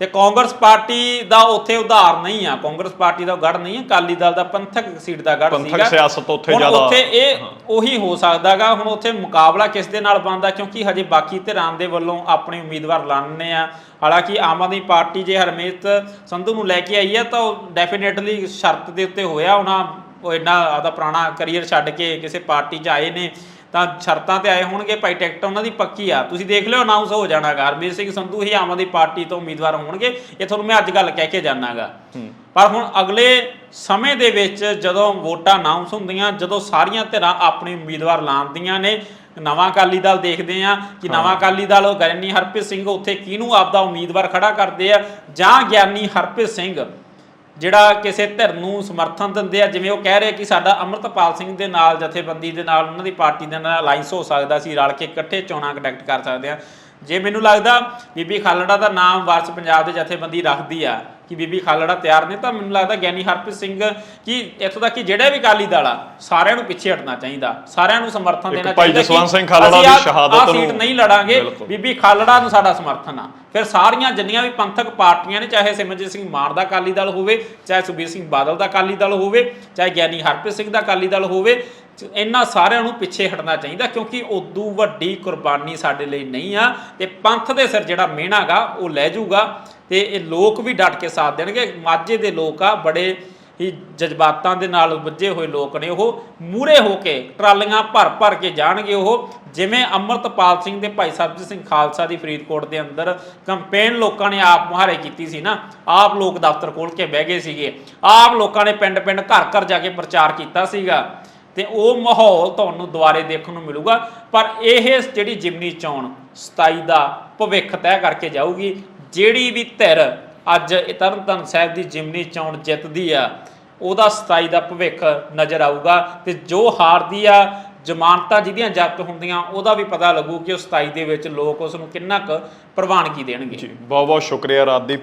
ਤੇ ਕਾਂਗਰਸ ਪਾਰਟੀ ਦਾ ਉੱਥੇ ਉਧਾਰ ਨਹੀਂ ਆ ਕਾਂਗਰਸ ਪਾਰਟੀ ਦਾ ਗੜ ਨਹੀਂ ਹੈ ਅਕਾਲੀ ਦਲ ਦਾ ਪੰਥਕ ਸੀਟ ਦਾ ਗੜ ਪੰਥਕ ਸੀਗਾ। ਸਿਆਸਤ ਉੱਥੇ ਜ਼ਿਆਦਾ- ਉੱਥੇ ਇਹ ਉਹੀ ਹੋ ਸਕਦਾਗਾ ਹੁਣ ਉੱਥੇ ਮੁਕਾਬਲਾ ਕਿਸ ਦੇ ਨਾਲ ਬਣਦਾ ਕਿਉਂਕਿ ਹਜੇ ਬਾਕੀ ਧਿਰਾਂ ਦੇ ਵੱਲੋਂ ਆਪਣੇ ਉਮੀਦਵਾਰ ਲਾਣਨੇ ਆ। ਹਾਲਾਂਕਿ ਆਮ ਆਦਮੀ ਪਾਰਟੀ ਜੇ ਹਰਮੀਤ ਸੰਧੂ ਨੂੰ ਲੈ ਕੇ ਆਈ ਹੈ ਤਾਂ ਉਹ ਡੈਫੀਨੇਟਲੀ ਸ਼ਰਤ ਦੇ ਉੱਤੇ ਹੋਇਆ ਉਹਨਾਂ ਉਹ ਇੰਨਾ ਆਦਾ ਪੁਰਾਣਾ ਕੈਰੀਅਰ ਛੱਡ ਕੇ ਕਿਸੇ ਪਾਰਟੀ 'ਚ ਆਏ ਨੇ ਤਾਂ ਸ਼ਰਤਾਂ ਤੇ ਆਏ ਹੋਣਗੇ ਭਾਈ ਟਿਕਟ ਉਹਨਾਂ ਦੀ ਪੱਕੀ ਆ। ਤੁਸੀਂ ਦੇਖ ਲਿਓ ਅਨਾਉਂਸ ਹੋ ਜਾਣਾਗਾ। ਹਰਮੀਤ ਸਿੰਘ ਸੰਧੂ ਹੀ ਆਮ ਆਦਮੀ ਪਾਰਟੀ ਤੋਂ ਉਮੀਦਵਾਰ ਹੋਣਗੇ। ਇਹ ਤੁਹਾਨੂੰ ਮੈਂ ਅੱਜ ਗੱਲ ਕਹਿ ਕੇ ਜਾਣਾਗਾ। ਪਰ ਹੁਣ ਅਗਲੇ ਸਮੇਂ ਦੇ ਵਿੱਚ ਜਦੋਂ ਵੋਟਾਂ ਅਨਾਉਂਸ ਹੁੰਦੀਆਂ ਜਦੋਂ ਸਾਰੀਆਂ ਧਿਰਾਂ ਆਪਣੇ ਉਮੀਦਵਾਰ ਲਾਉਂਦੀਆਂ ਨੇ ਨਵਾਂ ਅਕਾਲੀ ਦਲ ਦੇਖਦੇ ਆ ਕਿ ਨਵਾਂ ਅਕਾਲੀ ਦਲ ਉਹ ਗਰਨੀ ਹਰਪ੍ਰੀਤ ਸਿੰਘ ਉੱਥੇ ਕਿਹਨੂੰ ਆਪਦਾ ਉਮੀਦਵਾਰ ਖੜਾ ਕਰਦੇ ਆ? ਜਾਂ ਗਿਆਨੀ ਹਰਪ੍ਰੀਤ ਸਿੰਘ? ਜਿਹੜਾ ਕਿਸੇ ਧਿਰ ਨੂੰ ਸਮਰਥਨ ਦਿੰਦੇ ਆ, ਜਿਵੇਂ ਉਹ ਕਹਿ ਰਹੇ ਕਿ ਸਾਡਾ ਅਮਰਤਪਾਲ ਸਿੰਘ ਦੇ ਨਾਲ, ਜਥੇਬੰਦੀ ਦੇ ਨਾਲ, ਉਹਨਾਂ ਦੀ ਪਾਰਟੀ ਦੇ ਨਾਲ ਅਲਾਈਅੰਸ ਹੋ ਸਕਦਾ ਸੀ, ਰਲ ਕੇ ਇਕੱਠੇ ਚੋਣਾਂ ਕੰਡਕਟ ਕਰ ਸਕਦੇ ਆ। ਜੇ ਮੈਨੂੰ ਲੱਗਦਾ, ਬੀਬੀ ਖਾਲੜਾ ਦਾ ਨਾਮ ਵਾਰਸ ਪੰਜਾਬ ਦੇ ਜਥੇਬੰਦੀ ਰੱਖਦੀ ਆ ਕਿ ਬੀਬੀ ਖਾਲੜਾ ਤਿਆਰ ਨੇ ਤਾਂ ਮੈਨੂੰ ਲੱਗਦਾ ਗਿਆਨੀ ਹਰਪ੍ਰੀਤ ਸਿੰਘ ਕਿ ਇੱਥੋਂ ਤੱਕ ਕਿ ਜਿਹੜਾ ਵੀ ਅਕਾਲੀ ਦਲ ਆ ਸਾਰਿਆਂ ਨੂੰ ਪਿੱਛੇ ਹਟਣਾ ਚਾਹੀਦਾ ਸਾਰਿਆਂ ਨੂੰ ਸਮਰਥਨ ਦੇਣਾ ਭਾਈ ਚਾਹੀਦਾ ਜਸਵੰਤ ਕਿ ਸਿੰਘ ਖਾਲੜਾ ਦੀ ਸ਼ਹਾਦਤ ਆਹ ਸੀਟ ਨੂੰ- ਨਹੀਂ ਲੜਾਂਗੇ। ਬੀਬੀ ਖਾਲੜਾ ਨੂੰ ਸਾਡਾ ਸਮਰਥਨ ਆ ਫਿਰ ਸਾਰੀਆਂ ਜਿੰਨੀਆਂ ਵੀ ਪੰਥਕ ਪਾਰਟੀਆਂ ਨੇ ਚਾਹੇ ਸਿਮਰਜੀਤ ਸਿੰਘ ਮਾਨ ਦਾ ਅਕਾਲੀ ਦਲ ਹੋਵੇ ਚਾਹੇ ਸੁਖਬੀਰ ਸਿੰਘ ਬਾਦਲ ਦਾ ਅਕਾਲੀ ਦਲ ਹੋਵੇ ਚਾਹੇ ਗਿਆਨੀ ਹਰਪ੍ਰੀਤ ਸਿੰਘ ਦਾ ਅਕਾਲੀ ਦਲ ਹੋਵੇ ਇਹਨਾਂ ਸਾਰਿਆਂ ਨੂੰ ਪਿੱਛੇ ਹਟਣਾ ਚਾਹੀਦਾ ਕਿਉਂਕਿ ਉਦੋਂ ਵੱਡੀ ਕੁਰਬਾਨੀ ਸਾਡੇ ਲਈ ਨਹੀਂ ਆ ਤੇ ਪੰਥ ਦੇ ਸਿਰ ਜਿਹੜਾ ਮਿਹਣਾਗਾ ਉਹ ਲੈ ਜਾਊਗਾ ਤੇ ਇਹ ਲੋਕ ਵੀ ਡਟ ਕੇ ਸਾਥ ਦੇਣਗੇ। ਮਾਝੇ ਦੇ ਲੋਕ ਆ, ਬੜੇ ਹੀ ਜਜ਼ਬਾਤਾਂ ਦੇ ਨਾਲ ਵੱਜੇ ਹੋਏ ਲੋਕ ਨੇ ਉਹ। ਮੂਰੇ ਹੋ ਕੇ ਟਰਾਲੀਆਂ ਭਰ ਭਰ ਕੇ ਜਾਣਗੇ ਉਹ। ਜਿਵੇਂ ਅਮਰਤਪਾਲ ਸਿੰਘ ਦੇ ਭਾਈ ਸਰਬਜੀਤ ਸਿੰਘ ਖਾਲਸਾ ਦੀ ਫਰੀਦਕੋਟ ਦੇ ਅੰਦਰ ਕੰਪੇਨ ਲੋਕਾਂ ਨੇ ਆਪ ਮੁਹਾਰੇ ਕੀਤੀ ਸੀ ਨਾ, ਆਪ ਲੋਕ ਦਫ਼ਤਰ ਖੋਲ ਕੇ ਬਹਿ ਗਏ ਸੀਗੇ। ਆਪ ਲੋਕਾਂ ਨੇ ਪਿੰਡ ਪਿੰਡ ਘਰ ਘਰ ਜਾ ਕੇ ਪ੍ਰਚਾਰ ਕੀਤਾ ਸੀਗਾ। ਤੇ ਉਹ ਮਾਹੌਲ ਤੁਹਾਨੂੰ ਦੁਬਾਰੇ ਦੇਖਣ ਨੂੰ ਮਿਲੂਗਾ। ਪਰ ਇਹ ਜਿਹੜੀ ਜਿਮਨੀ ਚੋਣ 27 ਦਾ ਭਵਿੱਖ ਤੈਅ ਕਰਕੇ ਜਾਊਗੀ ਜਿਹੜੀ ਵੀ ਧਿਰ ਅੱਜ ਇਹ ਤਰਨਤਾਰਨ ਸਾਹਿਬ ਦੀ ਜਿਮਨੀ ਚੋਣ ਜਿੱਤਦੀ ਆ, ਉਹਦਾ 27 ਦਾ ਭਵਿੱਖ ਨਜ਼ਰ ਆਊਗਾ ਤੇ ਜੋ ਹਾਰਦੀ ਆ, ਜ਼ਮਾਨਤਾਂ ਜਿਹਦੀਆਂ ਜ਼ਬਤ ਹੁੰਦੀਆਂ, ਉਹਦਾ ਵੀ ਪਤਾ ਲੱਗੂ ਕਿ ਉਹ 27 ਦੇ ਵਿੱਚ ਲੋਕ ਉਸ ਨੂੰ ਕਿੰਨਾ ਕੁ ਪ੍ਰਵਾਨਗੀ ਦੇਣਗੇ। ਜੀ ਬਹੁਤ ਬਹੁਤ ਸ਼ੁਕਰੀਆ ਰਾਜਦੀਪ।